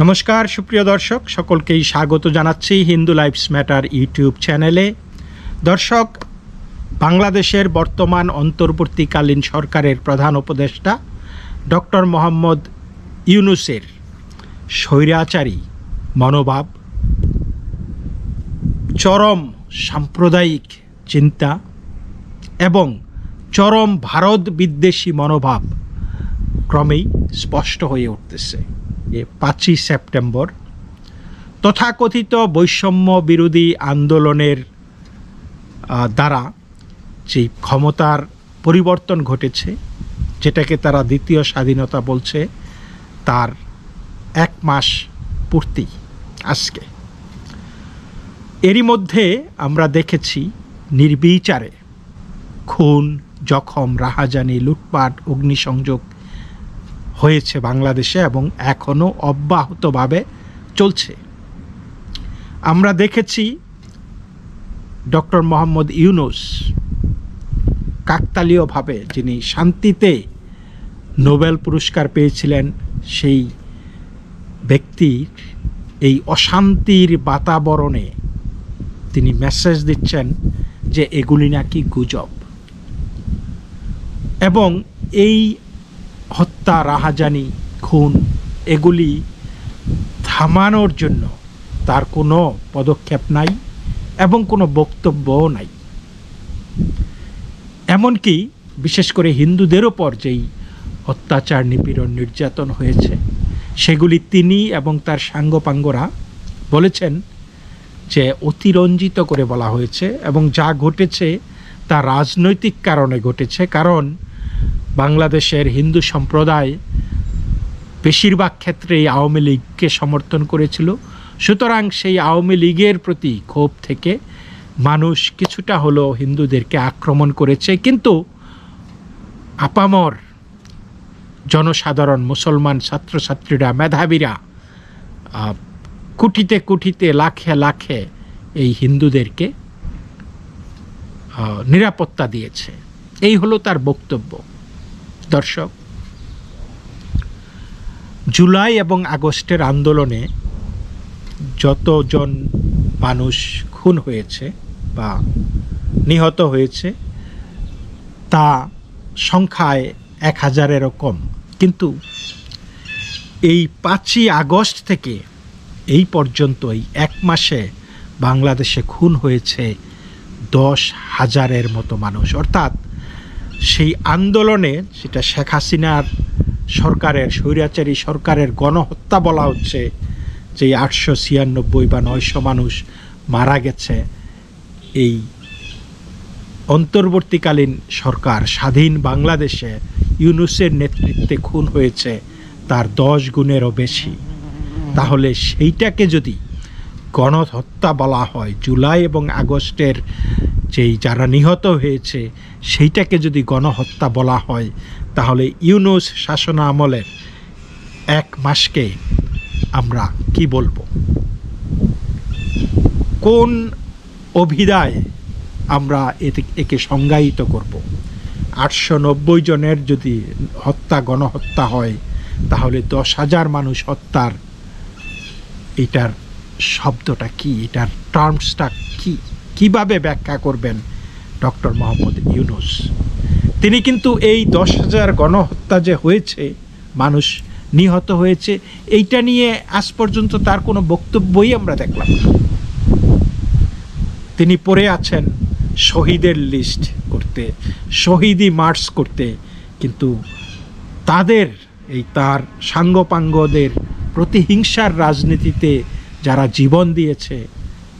নমস্কার, সুপ্রিয় দর্শক, সকলকেই স্বাগত জানাচ্ছি হিন্দু লাইফস ম্যাটার ইউটিউব চ্যানেলে। দর্শক, বাংলাদেশের বর্তমান অন্তর্বর্তীকালীন সরকারের প্রধান উপদেষ্টা ডক্টর মোহাম্মদ ইউনুসের স্বৈরাচারী মনোভাব, চরম সাম্প্রদায়িক চিন্তা এবং চরম ভারত বিদ্বেষী মনোভাব ক্রমেই স্পষ্ট হয়ে উঠতেছে। পাঁচই সেপ্টেম্বর। তথাকথিত বৈষম্য বিরোধী আন্দোলনের দ্বারা যেই ক্ষমতার পরিবর্তন ঘটেছে, যেটাকে তারা দ্বিতীয় স্বাধীনতা বলছে, তার এক মাস পূর্তি আজকে। এরই মধ্যে আমরা দেখেছি নির্বিচারে খুন, জখম, রাহাজানি, লুটপাট, অগ্নিসংযোগ হয়েছে বাংলাদেশে এবং এখনও অব্যাহতভাবে চলছে। আমরা দেখেছি ডক্টর মোহাম্মদ ইউনুস কাকতালীয়ভাবে যিনি শান্তিতে নোবেল পুরস্কার পেয়েছিলেন, সেই ব্যক্তির এই অশান্তির বাতাবরণে তিনি মেসেজ দিচ্ছেন যে এগুলি নাকি গুজব। এবং এই হত্যা, রাহাজানি, খুন এগুলি থামানোর জন্য তার কোনো পদক্ষেপ নাই এবং কোনো বক্তব্যও নাই। এমনকি বিশেষ করে হিন্দুদের ওপর যেই অত্যাচার, নিপীড়ন, নির্যাতন হয়েছে, সেগুলি তিনি এবং তার সাঙ্গপাঙ্গরা বলেছেন যে অতিরঞ্জিত করে বলা হয়েছে এবং যা ঘটেছে তা রাজনৈতিক কারণে ঘটেছে। কারণ বাংলাদেশের হিন্দু সম্প্রদায় বেশিরভাগ ক্ষেত্রেই আওয়ামী লীগকে সমর্থন করেছিল। সুতরাং সেই আওয়ামী লীগের প্রতি ক্ষোভ থেকে মানুষ কিছুটা হলো হিন্দুদেরকে আক্রমণ করেছে। কিন্তু আপামর জনসাধারণ, মুসলমান ছাত্রছাত্রীরা, মেধাবীরা কুটিতে কুটিতে, লাখে লাখে এই হিন্দুদেরকে নিরাপত্তা দিয়েছে। এই হলো তার বক্তব্য। দর্শক, জুলাই এবং আগস্টের আন্দোলনে যতজন মানুষ খুন হয়েছে বা নিহত হয়েছে, তা সংখ্যায় এক হাজারেরও কম। কিন্তু এই পাঁচই আগস্ট থেকে এই পর্যন্ত এই এক মাসে বাংলাদেশে খুন হয়েছে দশ হাজারের মতো মানুষ। অর্থাৎ সেই আন্দোলনে সেটা শেখ হাসিনার সরকারের, স্বৈরাচারী সরকারের গণহত্যা বলা হচ্ছে, যে আটশো ছিয়ানব্বই বা নয়শো মানুষ মারা গেছে, এই অন্তর্বর্তীকালীন সরকার, স্বাধীন বাংলাদেশে ইউনুসের নেতৃত্বে খুন হয়েছে, তার দশ গুণেরও বেশি। তাহলে সেইটাকে যদি গণহত্যা বলা হয়, জুলাই এবং আগস্টের যেই যারা নিহত হয়েছে, সেইটাকে যদি গণহত্যা বলা হয়, তাহলে ইউনুস শাসন আমলের এক মাসকে আমরা কি বলব? কোন অভিধায় আমরা একে সংজ্ঞায়িত করব? আটশো নব্বই জনের যদি হত্যা, গণহত্যা হয়, তাহলে দশ হাজার মানুষ হত্যার এটার শব্দটা কি? এটার টার্মসটা কি? কীভাবে ব্যাখ্যা করবেন ডক্টর মোহাম্মদ ইউনুস? তিনি কিন্তু এই দশ হাজার গণহত্যা যে হয়েছে, মানুষ নিহত হয়েছে, এইটা নিয়ে আজ পর্যন্ত তার কোনো বক্তব্যই আমরা দেখলাম না। তিনি পড়ে আছেন শহীদের লিস্ট করতে, শহীদি মার্চ করতে, কিন্তু তাদের, এই তার সাঙ্গপাঙ্গদের প্রতিহিংসার রাজনীতিতে যারা জীবন দিয়েছে,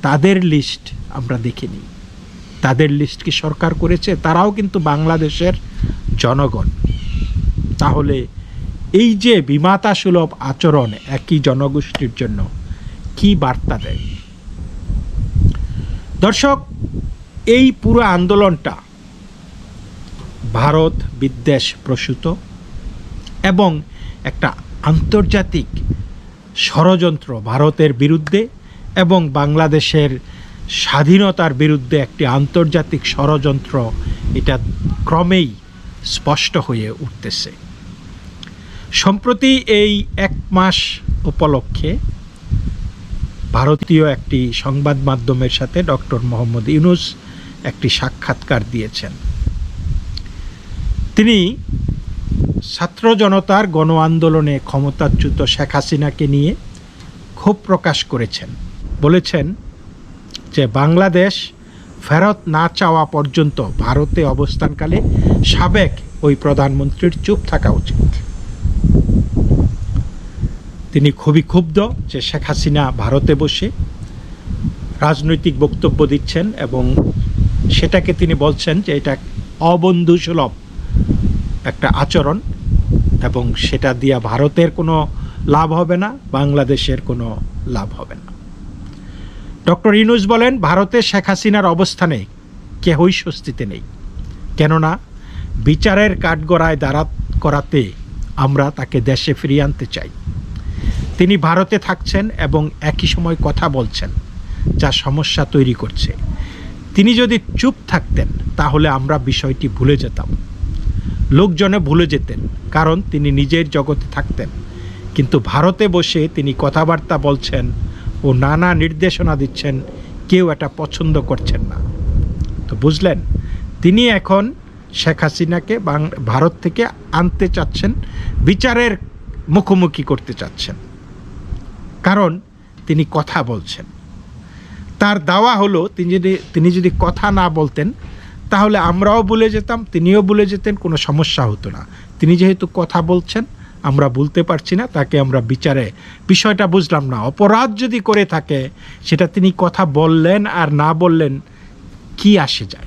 তাদের লিস্ট আমরা দেখিনি তাদের লিস্ট কি সরকার করেছে? তারাও কিন্তু বাংলাদেশের জনগণ। তাহলে এই যে বিমাতা সুলভ আচরণ একই জনগোষ্ঠীর জন্য, কি বার্তা দেয়? দর্শক, এই পুরো আন্দোলনটা ভারত বিদ্বেষ প্রসূত এবং একটা আন্তর্জাতিক ষড়যন্ত্র ভারতের বিরুদ্ধে এবং বাংলাদেশের স্বাধীনতার বিরুদ্ধে একটি আন্তর্জাতিক ষড়যন্ত্র এটা ক্রমেই স্পষ্ট হয়ে উঠতেছে। সম্প্রতি এই এক মাস উপলক্ষে ভারতীয় একটি সংবাদ মাধ্যমের সাথে ডক্টর মোহাম্মদ ইউনুস একটি সাক্ষাৎকার দিয়েছেন। তিনি ছাত্র জনতার গণ আন্দোলনে ক্ষমতাচ্যুত শেখ হাসিনাকে নিয়ে ক্ষোভ প্রকাশ করেছেন। বলেছেন যে বাংলাদেশ ফেরত না চাওয়া পর্যন্ত ভারতে অবস্থানকালে সাবেক ওই প্রধানমন্ত্রীর চুপ থাকা উচিত। তিনি খুবই ক্ষুব্ধ যে শেখ হাসিনা ভারতে বসে রাজনৈতিক বক্তব্য দিচ্ছেন এবং সেটাকে তিনি বলছেন যে এটা অবন্ধুসুলভ একটা আচরণ এবং সেটা দিয়া ভারতের কোনো লাভ হবে না, বাংলাদেশের কোনো লাভ হবে না। ডক্টর ইনুস বলেন, ভারতে শেখ হাসিনার অবস্থানে কেহই স্বস্তিতে নেই। কেননা, বিচারের কাঠগড়ায় দাঁড়া করাতে আমরা তাকে দেশে ফিরিয়ে আনতে চাই। তিনি ভারতে থাকছেন এবং একই সময় কথা বলছেন, যা সমস্যা তৈরি করছে। তিনি যদি চুপ থাকতেন, তাহলে আমরা বিষয়টি ভুলে যেতাম। লোকজনে ভুলে যেতেন, কারণ তিনি নিজের জগতে থাকতেন। কিন্তু ভারতে বসে তিনি কথাবার্তা বলছেন ও নানা নির্দেশনা দিচ্ছেন, কেউ এটা পছন্দ করছেন না। তো বুঝলেন, তিনি এখন শেখ হাসিনাকে ভারত থেকে আনতে চাচ্ছেন, বিচারের মুখোমুখি করতে চাচ্ছেন। কারণ তিনি কথা বলছেন। তার দাওয়া হলো, তিনি যদি তিনি যদি কথা না বলতেন, তাহলে আমরাও বলে যেতাম, তিনিও বলে যেতেন, কোনো সমস্যা হতো না। তিনি যেহেতু কথা বলছেন আমরা বলতে পারছি না, তাকে আমরা বিচারে। বিষয়টা বুঝলাম না। অপরাধ যদি করে থাকে, সেটা তিনি কথা বললেন আর না বললেন, কি আসে যায়?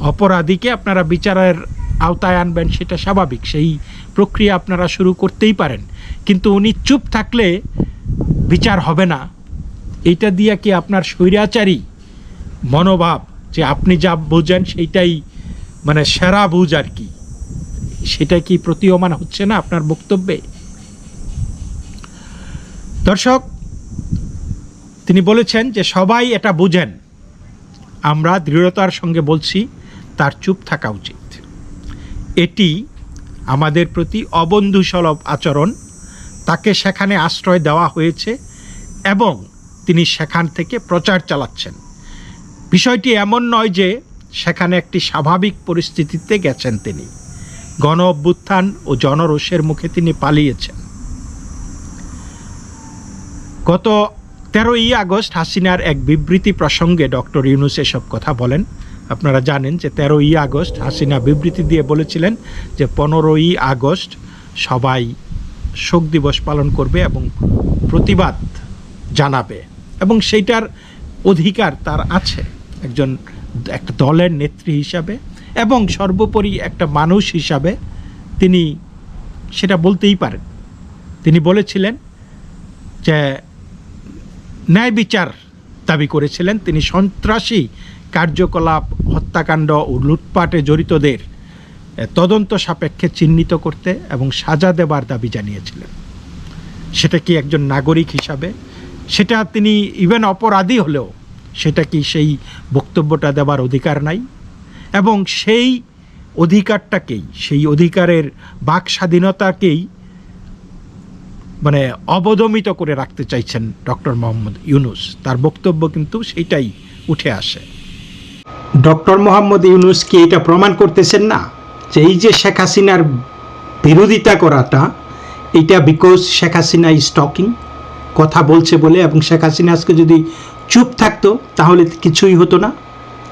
অপরাধীকে আপনারা বিচারের আওতায় আনবেন, সেটা স্বাভাবিক। সেই প্রক্রিয়া আপনারা শুরু করতেই পারেন। কিন্তু উনি চুপ থাকলে বিচার হবে না। এটা দিয়ে কি আপনার স্বৈরাচারী মনোভাব যে আপনি যা বোঝেন, সেইটাই মানে সেরা বুঝ আর কি। সেটা কি প্রতীয়মান হচ্ছে না আপনার বক্তব্যে? দর্শক, তিনি বলেছেন যে সবাই এটা বুঝেন। আমরা দৃঢ়তার সঙ্গে বলছি, তার চুপ থাকা উচিত। এটি আমাদের প্রতি অবন্ধুসলভ আচরণ। তাকে সেখানে আশ্রয় দেওয়া হয়েছে এবং তিনি সেখান থেকে প্রচার চালাচ্ছেন। বিষয়টি এমন নয় যে সেখানে একটি স্বাভাবিক পরিস্থিতিতে গেছেন তিনি। গণ অভ্যুত্থান ও জনরোষের মুখে তিনি পালিয়েছেন। গত তেরোই আগস্ট হাসিনার এক বিবৃতি প্রসঙ্গে ডক্টর ইউনুস এসব কথা বলেন। আপনারা জানেন যে তেরোই আগস্ট হাসিনা বিবৃতি দিয়ে বলেছিলেন যে পনেরোই আগস্ট সবাই শোক দিবস পালন করবে এবং প্রতিবাদ জানাবে এবং সেইটার অধিকার তার আছে। একজন, একটা দলের নেত্রী হিসাবে এবং সর্বোপরি একটা মানুষ হিসাবে তিনি সেটা বলতেই পারেন। তিনি বলেছিলেন যে, ন্যায় বিচার দাবি করেছিলেন। তিনি সন্ত্রাসী কার্যকলাপ, হত্যাকাণ্ড ও লুটপাটে জড়িতদের তদন্ত সাপেক্ষে চিহ্নিত করতে এবং সাজা দেবার দাবি জানিয়েছিলেন। সেটা কি একজন নাগরিক হিসাবে? সেটা তিনি ইভেন অপরাধী হলেও সেটা কি সেই বক্তব্যটা দেবার অধিকার নাই? এবং সেই অধিকারটাকেই, সেই অধিকারের বাক স্বাধীনতাকেই মানে অবদমিত করে রাখতে চাইছেন ডক্টর মোহাম্মদ ইউনুস। তার বক্তব্য কিন্তু সেইটাই উঠে আসে। ডক্টর মোহাম্মদ ইউনুস কি এটা প্রমাণ করতেছেন না? যে এই যে শেখ হাসিনার বিরোধিতা করাটা, এটা because Sheikh Hasina is talking কথা বলছে বলে, এবং শেখ হাসিনা আজকে যদি চুপ থাকতো, তাহলে কিছুই হতো না।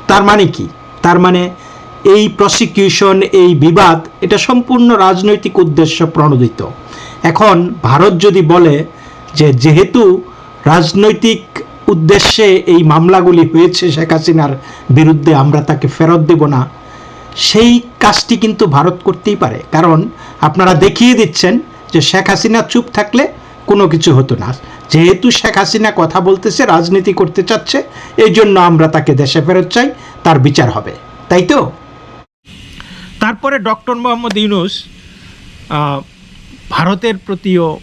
তার মানে কি? তার মানে এই প্রসিকিউশন এই বিবাদ, এটা সম্পূর্ণ রাজনৈতিক উদ্দেশ্য প্রণোদিত। এখন ভারত যদি বলে যে যেহেতু রাজনৈতিক উদ্দেশ্যে এই মামলাগুলি হয়েছে শেখ হাসিনার বিরুদ্ধে, আমরা তাকে ফেরত দেব না, সেই কাজটি কিন্তু ভারত করতেই পারে। কারণ আপনারা দেখিয়ে দিচ্ছেন যে শেখ হাসিনা চুপ থাকলে কোনো কিছু হতো না। যেহেতু শেখ হাসিনা কথা বলতেছে রাজনীতি করতে চাচ্ছে এই জন্য আমরা তাকে দেশে ফেরত চাই তার বিচার হবে। তাই তো? তারপরে ডক্টর মোহাম্মদ ইউনুস ভারতের প্রতিও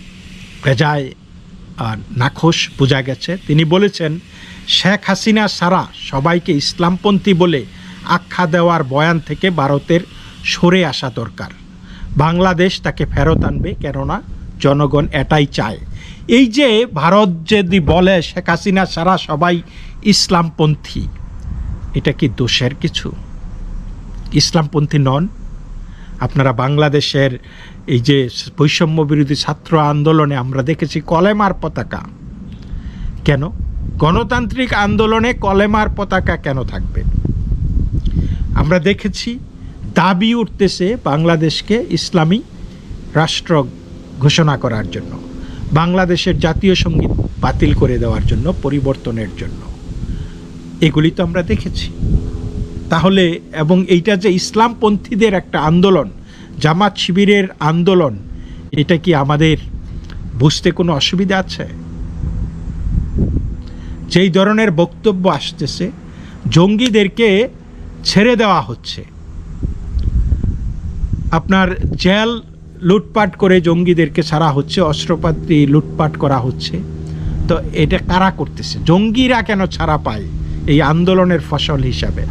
আহ, নাখোশ বোঝা গেছে। তিনি বলেছেন শেখ হাসিনা সারা সবাইকে ইসলামপন্থী বলে আখ্যা দেওয়ার বয়ান থেকে ভারতের সরে আসা দরকার। বাংলাদেশ তাকে ফেরত আনবে কেননা জনগণ এটাই চায়। এই যে ভারত যদি বলে শেখ হাসিনা সারা সবাই ইসলামপন্থী, এটা কি দোষের কিছু? ইসলামপন্থী নন। আপনারা বাংলাদেশের এই যে বৈষম্য বিরোধী ছাত্র আন্দোলনে আমরা দেখেছি কলেমার পতাকা। কেন? গণতান্ত্রিক আন্দোলনে কলেমার পতাকা কেন থাকবে? আমরা দেখেছি দাবি উঠতেছে বাংলাদেশকে ইসলামী রাষ্ট্র ঘোষণা করার জন্য। বাংলাদেশের জাতীয় সংগীত বাতিল করে দেওয়ার জন্য, পরিবর্তনের জন্য। এগুলি তো আমরা দেখেছি। তাহলে, এবং এইটা যে ইসলামপন্থীদের একটা আন্দোলন, জামাত শিবিরের আন্দোলন, এটা কি আমাদের বুঝতে কোনো অসুবিধা আছে? যেই ধরনের বক্তব্য আসতেছে, জঙ্গিদেরকে ছেড়ে দেওয়া হচ্ছে। আপনার জেল লুটপাট করে জঙ্গিদেরকে ছাড়া হচ্ছে, অস্ত্রপাতি লুটপাট করা হচ্ছে। তো এটা কারা করতেছে? জঙ্গিরা কেন ছাড়া পায় এই আন্দোলনের ফসল হিসাবে?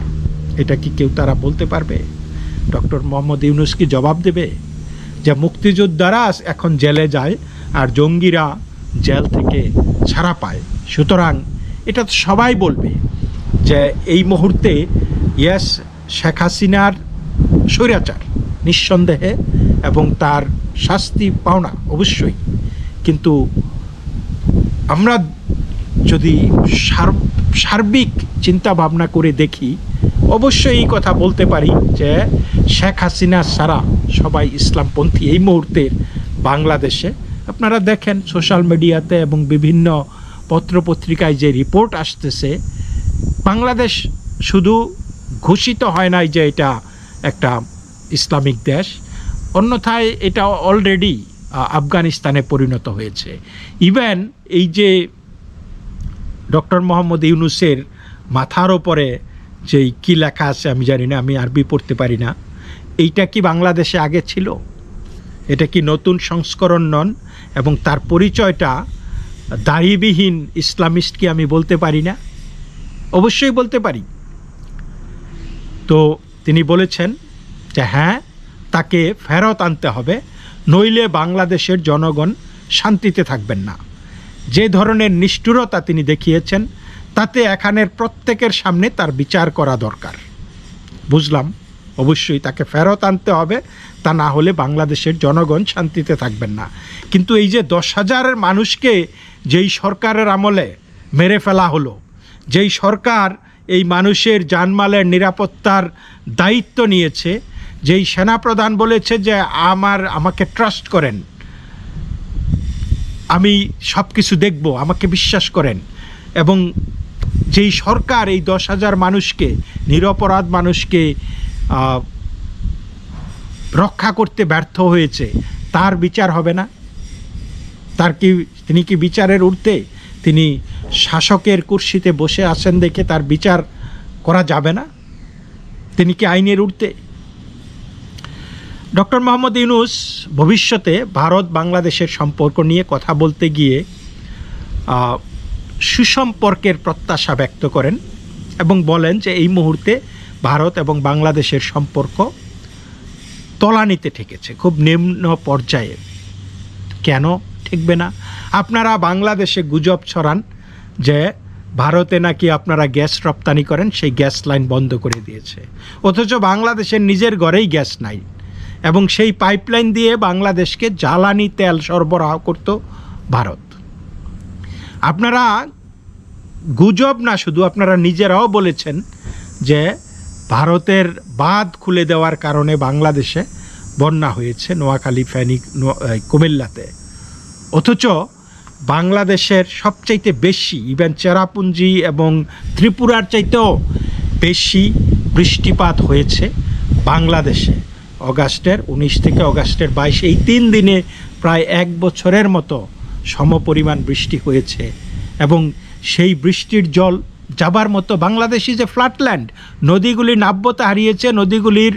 এটা কি কেউ তারা বলতে পারবে? ডক্টর মোহাম্মদ ইউনুস কি জবাব দেবে? যে মুক্তিযোদ্ধারা এখন জেলে যায় আর জঙ্গিরা জেল থেকে ছাড়া পায়। সুতরাং এটা তো সবাই বলবে যে এই মুহূর্তে ইয়েস শেখ হাসিনার স্বৈরাচার, নিঃসন্দেহে এবং তার শাস্তি পাওনা অবশ্যই। কিন্তু আমরা যদি সার- সার্বিক চিন্তা ভাবনা করে দেখি, অবশ্যই এই কথা বলতে পারি যে শেখ হাসিনা ছাড়া সবাই ইসলামপন্থী এই মুহূর্তের বাংলাদেশে। আপনারা দেখেন সোশ্যাল মিডিয়াতে এবং বিভিন্ন পত্রপত্রিকায় যে রিপোর্ট আসতেছে, বাংলাদেশ শুধু ঘোষিত হয় নাই যে এটা একটা ইসলামিক দেশ অন্যথায় এটা অলরেডি আফগানিস্তানে পরিণত হয়েছে। ইভেন এই যে ডক্টর মোহাম্মদ ইউনুসের মাথার ওপরে যেই কী লেখা আছে আমি জানি না, আমি আরবি পড়তে পারি না। এইটা কি বাংলাদেশে আগে ছিল? এটা কি নতুন সংস্করণ নন? এবং তার পরিচয়টা দাড়িবিহীন ইসলামিস্ট কি আমি বলতে পারি না? অবশ্যই বলতে পারি। তো তিনি বলেছেন যে হ্যাঁ তাকে ফেরত আনতে হবে, নইলে বাংলাদেশের জনগণ শান্তিতে থাকবেন না। যে ধরনের নিষ্ঠুরতা তিনি দেখিয়েছেন, তাতে এখানের প্রত্যেকের সামনে তার বিচার করা দরকার। বুঝলাম, অবশ্যই তাকে ফেরত আনতে হবে, তা না হলে বাংলাদেশের জনগণ শান্তিতে থাকবেন না। কিন্তু এই যে দশ হাজারের মানুষকে যেই সরকারের আমলে মেরে ফেলা হলো, যেই সরকার এই মানুষের জানমালের নিরাপত্তার দায়িত্ব নিয়েছে যেই সেনাপ্রধান বলেছে যে আমার, আমাকে ট্রাস্ট করেন। আমি সব কিছু দেখব, আমাকে বিশ্বাস করেন। এবং যেই সরকার এই দশ হাজার মানুষকে, নিরপরাধ মানুষকে রক্ষা করতে ব্যর্থ হয়েছে, তার বিচার হবে না। তার কি, তিনি কি বিচারের ঊর্ধ্বে? তিনি শাসকের কুর্সিতে বসে আছেন দেখে তার বিচার করা যাবে না? তিনি কি আইনের ঊর্ধ্বে? ডক্টর মোহাম্মদ ইউনুস ভবিষ্যতে ভারত বাংলাদেশের সম্পর্ক নিয়ে কথা বলতে গিয়ে সুসম্পর্কের প্রত্যাশা ব্যক্ত করেন এবং বলেন যে এই মুহূর্তে ভারত এবং বাংলাদেশের সম্পর্ক তলানিতে ঠেকেছে, খুব নিম্ন পর্যায়ে। কেন ঠেকবে না? আপনারা বাংলাদেশে গুজব ছড়ান যে ভারতে নাকি আপনারা গ্যাস রপ্তানি করেন, সেই গ্যাস লাইন বন্ধ করে দিয়েছে। অথচ বাংলাদেশের নিজের ঘরেই গ্যাস নাই। এবং সেই পাইপলাইন দিয়ে বাংলাদেশকে জ্বালানি তেল সরবরাহ করত ভারত। আপনারা গুজব না, শুধু আপনারা নিজেরাও বলেছেন যে ভারতের বাঁধ খুলে দেওয়ার কারণে বাংলাদেশে বন্যা হয়েছে নোয়াখালী, ফেনী নো- এই কুমিল্লাতে। অথচ বাংলাদেশের সবচাইতে বেশি, ইভেন চেরাপুঞ্জি এবং ত্রিপুরার চাইতেও বেশি বৃষ্টিপাত হয়েছে বাংলাদেশে। অগাস্টের, উনিশ থেকে অগাস্টের বাইশ, এই তিন দিনে প্রায় এক বছরের মতো সমপরিমাণ বৃষ্টি হয়েছে এবং সেই বৃষ্টির জল যাবার মতো বাংলাদেশি যে ফ্ল্যাটল্যান্ড নদীগুলি নাব্যতা হারিয়েছে, নদীগুলির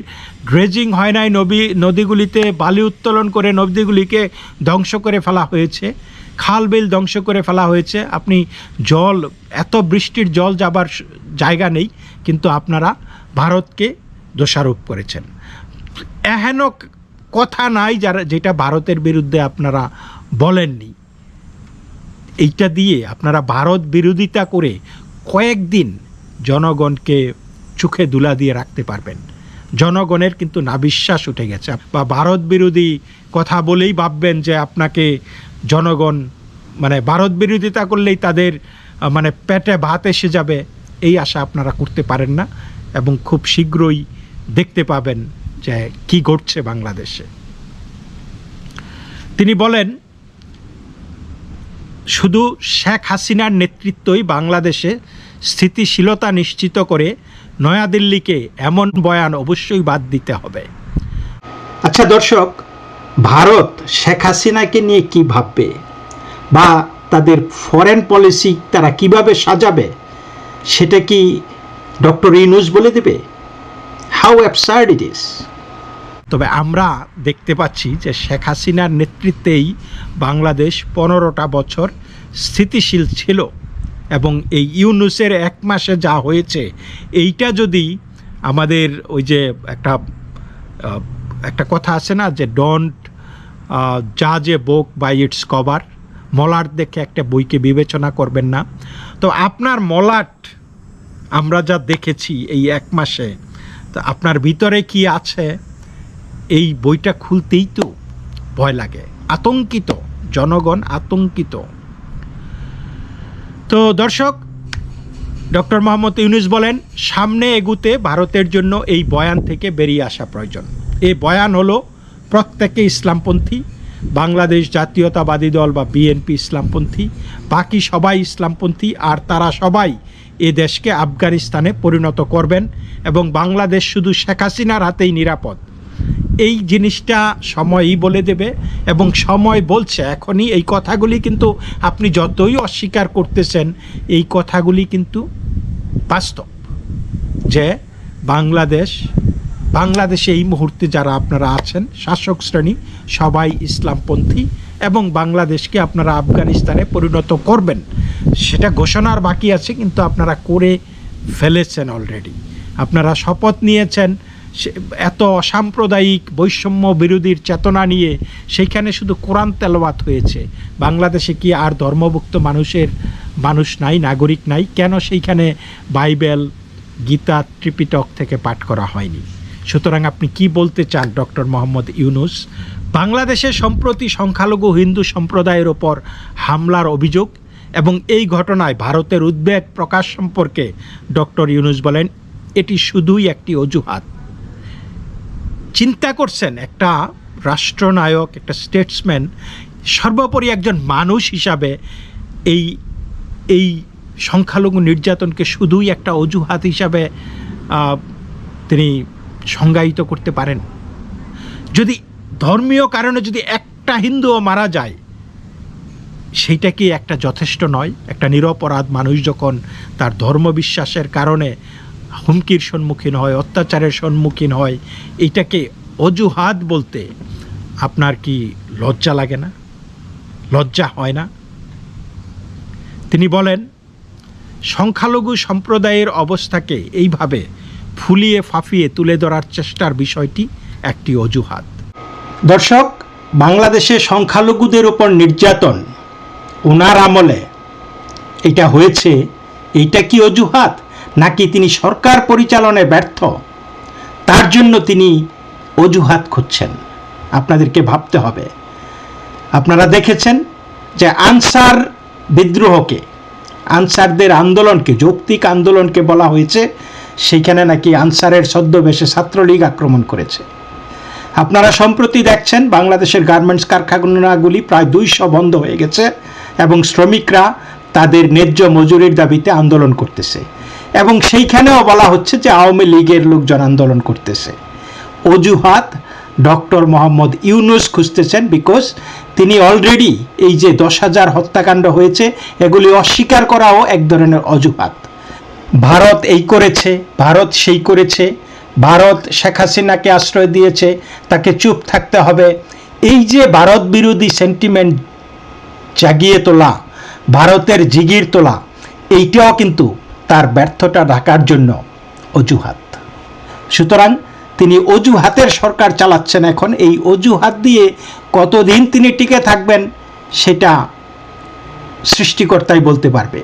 ড্রেজিং হয় নাই নদী নদীগুলিতে বালি উত্তোলন করে নদীগুলিকে ধ্বংস করে ফেলা হয়েছে খাল বিল ধ্বংস করে ফেলা হয়েছে। আপনি জল, এত বৃষ্টির জল যাবার জায়গা নেই, কিন্তু আপনারা ভারতকে দোষারোপ করেছেন। এহেন কথা নাই যারা যেটা ভারতের বিরুদ্ধে আপনারা বলেননি। এইটা দিয়ে আপনারা ভারত বিরোধিতা করে কয়েকদিন জনগণকে চোখে দুলা দিয়ে রাখতে পারবেন। জনগণের কিন্তু না বিশ্বাস উঠে গেছে। বা ভারত বিরোধী কথা বলেই ভাববেন যে আপনাকে জনগণ মানে ভারত বিরোধিতা করলেই তাদের মানে পেটে ভাত এসে যাবে। এই আশা আপনারা করতে পারেন না এবং খুব শীঘ্রই দেখতে পাবেন যে কি ঘটছে বাংলাদেশে। তিনি বলেন, শুধু শেখ হাসিনার নেতৃত্বই বাংলাদেশে স্থিতিশীলতা নিশ্চিত করে নয়াদিল্লিকে এমন বয়ান অবশ্যই বাদ দিতে হবে। আচ্ছা দর্শক, ভারত শেখ হাসিনাকে নিয়ে কি ভাববে? বা তাদের ফরেন পলিসি তারা কীভাবে সাজাবে? সেটা কি ডক্টর ইনুস বলে দেবে? হাউ অ্যাবসার্ড ইট ইস তবে আমরা দেখতে পাচ্ছি যে শেখ হাসিনার নেতৃত্বেই বাংলাদেশ পনেরোটা বছর স্থিতিশীল ছিল এবং এই ইউনুসের এক মাসে যা হয়েছে, এইটা যদি আমাদের ওই যে একটা একটা কথা আছে না যে ডোন্ট জাজ a book by its cover মলাট দেখে একটা বইকে বিবেচনা করবেন না। তো আপনার মলাট আমরা যা দেখেছি এই এক মাসে, তো আপনার ভিতরে কি আছে? এই বইটা খুলতেই তো ভয় লাগে। আতঙ্কিত, জনগণ আতঙ্কিত। তো দর্শক, ডক্টর মোহাম্মদ ইউনুস বলেন, সামনে এগুতে ভারতের জন্য এই বয়ান থেকে বেরিয়ে আসা প্রয়োজন। এই বয়ান হলো প্রত্যেকে ইসলামপন্থী, বাংলাদেশ জাতীয়তাবাদী দল বা বিএনপি ইসলামপন্থী, বাকি সবাই ইসলামপন্থী, আর তারা সবাই এ দেশকে আফগানিস্তানে পরিণত করবেন এবং বাংলাদেশ শুধু শেখ হাসিনার হাতেই নিরাপদ। এই জিনিসটা সময়ই বলে দেবে এবং সময় বলছে এখনই। এই কথাগুলি কিন্তু আপনি যতই অস্বীকার করতেছেন, এই কথাগুলি কিন্তু বাস্তব যে বাংলাদেশ, বাংলাদেশে এই মুহূর্তে যারা আপনারা আছেন, শাসক শ্রেণি, সবাই ইসলামপন্থী এবং বাংলাদেশকে আপনারা আফগানিস্তানে পরিণত করবেন, সেটা ঘোষণার বাকি আছে, কিন্তু আপনারা করে ফেলেছেন অলরেডি আপনারা শপথ নিয়েছেন এত অসাম্প্রদায়িক বৈষম্য বিরোধীর চেতনা নিয়ে সেইখানে শুধু কোরআন তেলাওয়াত হয়েছে। বাংলাদেশে কি আর ধর্মভুক্ত মানুষের মানুষ নাই, নাগরিক নাই? কেন সেইখানে বাইবেল, গীতা, ত্রিপিটক থেকে পাঠ করা হয়নি? সুতরাং আপনি কি বলতে চান, ডক্টর মোহাম্মদ ইউনুস? বাংলাদেশে সম্প্রতি সংখ্যালঘু হিন্দু সম্প্রদায়ের ওপর হামলার অভিযোগ এবং এই ঘটনায় ভারতের উদ্বেগ প্রকাশ সম্পর্কে ডক্টর ইউনুস বলেন, এটি শুধুই একটি অজুহাত। চিন্তা করছেন একটা রাষ্ট্রনায়ক, একটা স্টেটসম্যান সর্বোপরি একজন মানুষ হিসাবে এই এই সংখ্যালঘু নির্যাতনকে শুধুই একটা অজুহাত হিসাবে তিনি সংজ্ঞায়িত করতে পারেন। যদি ধর্মীয় কারণে যদি একটা হিন্দুও মারা যায়, সেইটা কি একটা যথেষ্ট নয়? একটা নিরপরাধ মানুষ যখন তার ধর্মবিশ্বাসের কারণে হুমকির সম্মুখীন হয়, অত্যাচারের সম্মুখীন হয় এইটাকে অজুহাত বলতে আপনার কি লজ্জা লাগে না? লজ্জা হয় না? তিনি বলেন, সংখ্যালঘু সম্প্রদায়ের অবস্থাকে এইভাবে ফুলিয়ে ফাফিয়ে তুলে ধরার চেষ্টার বিষয়টি একটি অজুহাত। দর্শক, বাংলাদেশে সংখ্যালঘুদের উপর নির্যাতন ওনার আমলে এটা হয়েছে, এইটা কি অজুহাত? নাকি তিনি সরকার পরিচালনায় ব্যর্থ? তার জন্য তিনি অজুহাত খুঁজছেন। আপনাদেরকে ভাবতে হবে। আপনারা দেখেছেন যে আনসার বিদ্রোহকে, আনসারদের আন্দোলনকে, যৌক্তিক আন্দোলনকে বলা হয়েছে সেইখানে নাকি আনসারের ছদ্মবেশে ছাত্রলীগ আক্রমণ করেছে। আপনারা সম্প্রতি দেখছেন বাংলাদেশের গার্মেন্টস কারখানাগুলি প্রায় দুইশো বন্ধ হয়ে গেছে এবং শ্রমিকরা তাদের ন্যায্য মজুরির দাবিতে আন্দোলন করতেছে। এবং সেইখানেও বলা হচ্ছে যে আওয়ামী লীগের লোকজন আন্দোলন করতেছে। অজুহাত ডক্টর মোহাম্মদ ইউনুস খুঁজতেছেন বিকজ তিনি অলরেডি এই যে দশ হাজার হত্যাকাণ্ড হয়েছে, এগুলি অস্বীকার করাও এক ধরনের অজুহাত। ভারত এই করেছে, ভারত সেই করেছে, ভারত শেখ হাসিনাকে আশ্রয় দিয়েছে, তাকে চুপ থাকতে হবে। এই যে ভারত বিরোধী সেন্টিমেন্ট জাগিয়ে তোলা, ভারতের জিগির তোলা, এইটাও কিন্তু তার ব্যর্থতা ঢাকার জন্য অজুহাত। সুতরাং তিনি অজুহাতের সরকার চালাচ্ছেন এখন। এই অজুহাত দিয়ে কতদিন তিনি টিকে থাকবেন সেটা সৃষ্টিকর্তাই বলতে পারবে।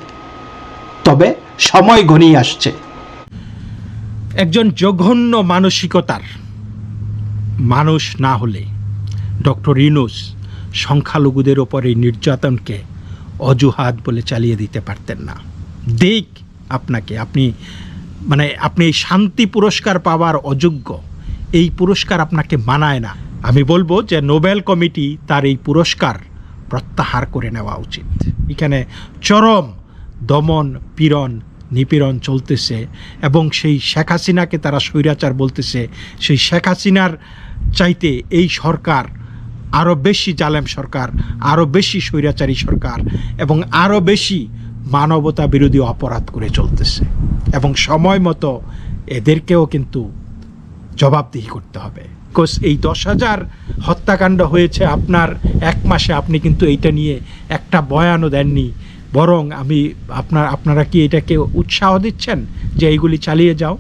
তবে সময় ঘনিয়ে আসছে। একজন জঘন্য মানসিকতার মানুষ না হলে ডক্টর ইনুস সংখ্যালঘুদের ওপর এই নির্যাতনকে অজুহাত বলে চালিয়ে দিতে পারতেন না। দেখ আপনাকে। আপনি মানে আপনি এই শান্তি পুরস্কার পাওয়ার অযোগ্য। এই পুরস্কার আপনাকে মানায় না। আমি বলব যে নোবেল কমিটি তার এই পুরস্কার প্রত্যাহার করে নেওয়া উচিত। এখানে চরম দমন, পীড়ন, নিপীড়ন চলতেছে এবং সেই শেখ হাসিনাকে তারা স্বৈরাচার বলতেছে। সেই শেখ হাসিনার চাইতে এই সরকার আরও বেশি জালেম সরকার আরও বেশি স্বৈরাচারী সরকার এবং আরও বেশি মানবতা বিরোধী অপরাধ করে চলতেছে। এবং সময় মতো এদেরকেও কিন্তু জবাবদিহি করতে হবে। বিকজ এই দশ হাজার হত্যাকাণ্ড হয়েছে আপনার এক মাসে, আপনি কিন্তু এইটা নিয়ে একটা বয়ানও দেননি। বরং আমি আপনার, আপনারা কি এটাকে উৎসাহ দিচ্ছেন যে এইগুলি চালিয়ে যাও?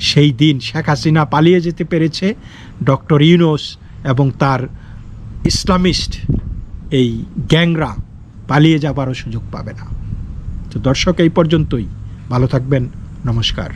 সেই দিন শেখ হাসিনা পালিয়ে যেতে পেরেছে ডক্টর ইউনুস এবং তার ইসলামিস্ট এই গ্যাংরা পালিয়ে যাবারও সুযোগ পাবে না। তো দর্শক এই পর্যন্তই। ভালো থাকবেন। নমস্কার।